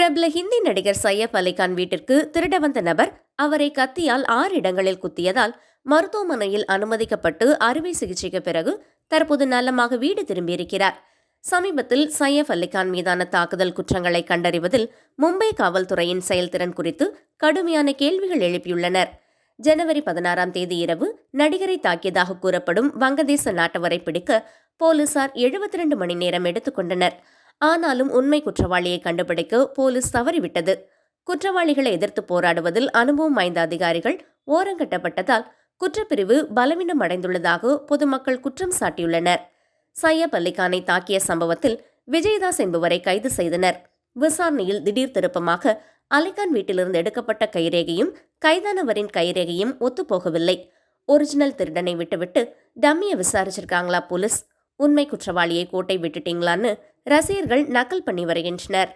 பிரபல ஹிந்தி நடிகர் சையப் அலிகான் வீட்டிற்கு திருட வந்த நபர் அவரை கத்தியால் ஆறு இடங்களில் குத்தியதால் மருத்துவமனையில் அனுமதிக்கப்பட்டு அறுவை சிகிச்சைக்கு பிறகு தற்போது நலமாக வீடு திரும்பியிருக்கிறார். சமீபத்தில் சையப் அலிகான் மீதான தாக்குதல் குற்றங்களை கண்டறிவதில் மும்பை காவல்துறையின் செயல்திறன் குறித்து கடுமையான கேள்விகள் எழுப்பியுள்ளனர். ஜனவரி பதினாறாம் தேதி இரவு நடிகரை தாக்கியதாக கூறப்படும் வங்கதேச நாட்டவரை பிடிக்க போலீசார் 72 மணி நேரம் எடுத்துக்கொண்டனர். ஆனாலும் உண்மை குற்றவாளியை கண்டுபிடிக்க போலீஸ் தவறிவிட்டது. குற்றவாளிகளை எதிர்த்து போராடுவதில் அனுபவம் வாய்ந்த அதிகாரிகள் ஓரங்கட்டப்பட்டதால் குற்றப்பிரிவு பலவீனம் அடைந்துள்ளதாக பொதுமக்கள் குற்றம் சாட்டியுள்ளனர். சையப் அலிகானை தாக்கிய சம்பவத்தில் விஜயதாஸ் என்பவரை கைது செய்தனர். விசாரணையில் திடீர் திருப்பமாக அலிகான் வீட்டிலிருந்து எடுக்கப்பட்ட கைரேகையும் கைதானவரின் கைரேகையும் ஒத்துப்போகவில்லை. ஒரிஜினல் திருடனை விட்டுவிட்டு டம்மியை விசாரிச்சிருக்காங்களா போலீஸ்? உண்மை குற்றவாளியை கோட்டை விட்டுட்டீங்களான்னு ரசிகர்கள் நக்கல் பண்ணி வருகின்றனர்.